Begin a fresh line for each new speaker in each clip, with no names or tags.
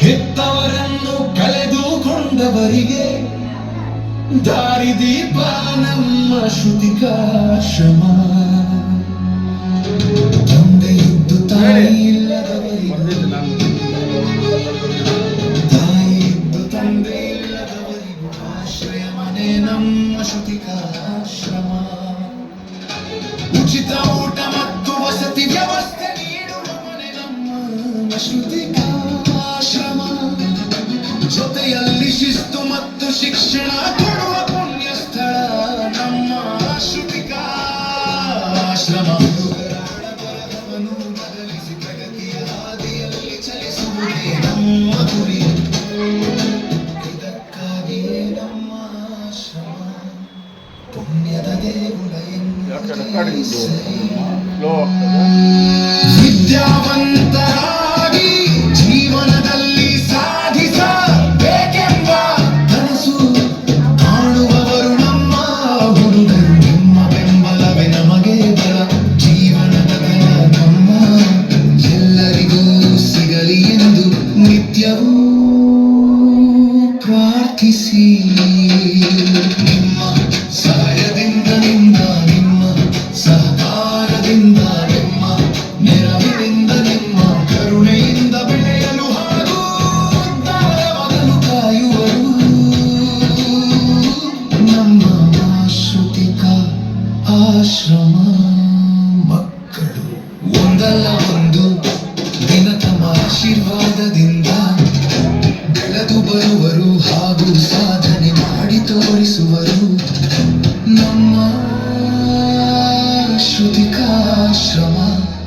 ಹೆತ್ತವರನ್ನು ಕಳೆದುಕೊಂಡವರಿಗೆ ದಾರಿದೀಪ ನಮ್ಮ ಶ್ರುತಿಕಾಶ್ರಮ. ಶ್ರುತಿಕಾಶ್ರಮ ಜೊತೆಯಲ್ಲಿ ಶಿಸ್ತು ಮತ್ತು ಶಿಕ್ಷಣ ಕೊಡುವ ಪುಣ್ಯ ಸ್ಥಳ ನಮ್ಮ ಶ್ರುತಿಕಾಶ್ರಮ ಬರಹವನ್ನು ಬದಲಿಸಿ ಪ್ರಗತಿಯ ಹಾದಿಯಲ್ಲಿ ಚಲಿಸುವುದೇ ನಮ್ಮ ಗುರಿ ಇದಕ್ಕಾಗಿಯೇ ನಮ್ಮ ಶ್ರಮ ಪುಣ್ಯದ ದೇಗುಲ ಎನ್ನುವುದೇ ಒಂದು ದಿನ ತಮ್ಮ ಆಶೀರ್ವಾದದಿಂದ ಬೆಳೆದು ಬರುವರು ಹಾಗೂ ಸಾಧನೆ ಮಾಡಿ ತೋರಿಸುವರು. ನಮ್ಮ ಶ್ರುತಿಕಾಶ್ರಮ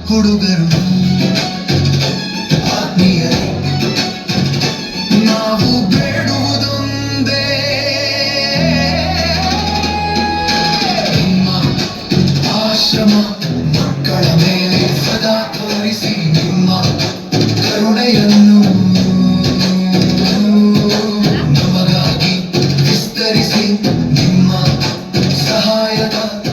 ಹುಡುಗರು. 嗨呀，他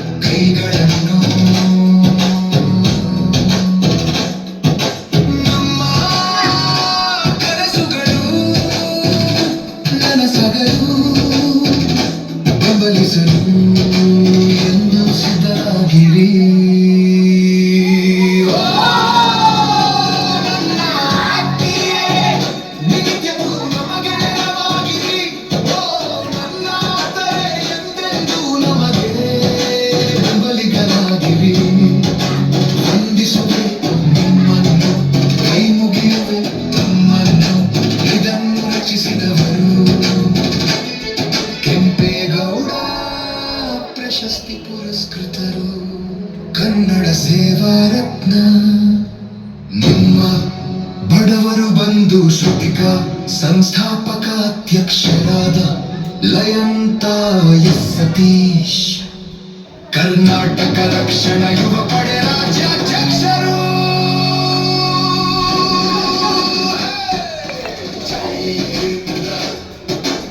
ಪುರಸ್ಕೃತರು ಕನ್ನಡ ಸೇವಾ ರತ್ನ. ನಿಮ್ಮ ಬಡವರು ಬಂಧು ಶ್ರುತಿಕ ಸಂಸ್ಥಾಪಕ ಅಧ್ಯಕ್ಷರಾದ ಲಯಂತ ಎಸ್ ಸತೀಶ್. ಕರ್ನಾಟಕ ರಕ್ಷಣಾ ಯುವ ಪಡೆ ರಾಜ್ಯಾಧ್ಯಕ್ಷರು.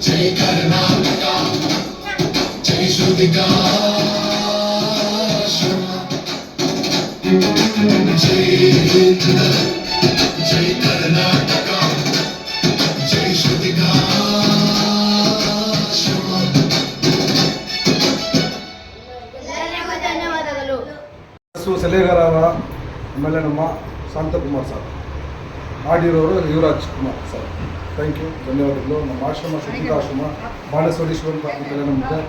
ಜೈ ಕರ್ನಾಟಕ, ಜೈ ಶ್ರುತಿಕಾ
ಸಲಹೆಗಾರರ ಆಮೇಲೆ ನಮ್ಮ Shanthakumar sir. ಆಡಿರೋರು Yuvaraj Kumar sir. Thank you ಧನ್ಯವಾದಗಳು. ನಮ್ಮ ಆಶ್ರಮ ಸುದ್ದಿಗಾಶ್ರಮ ನಮಗೆ.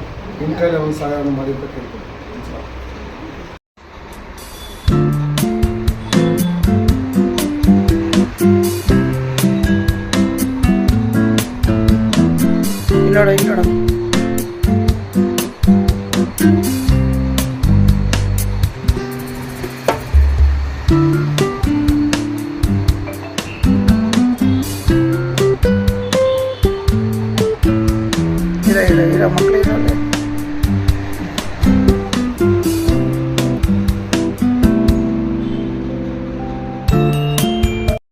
ನಿಮ್ಮ ಕೈಲಿ ಒಂದು ಸಹಾಯವನ್ನು ഇന്നോടോ ഇന്നോടോ ഇല്ല ഇര
ഇല്ല മക്കളെ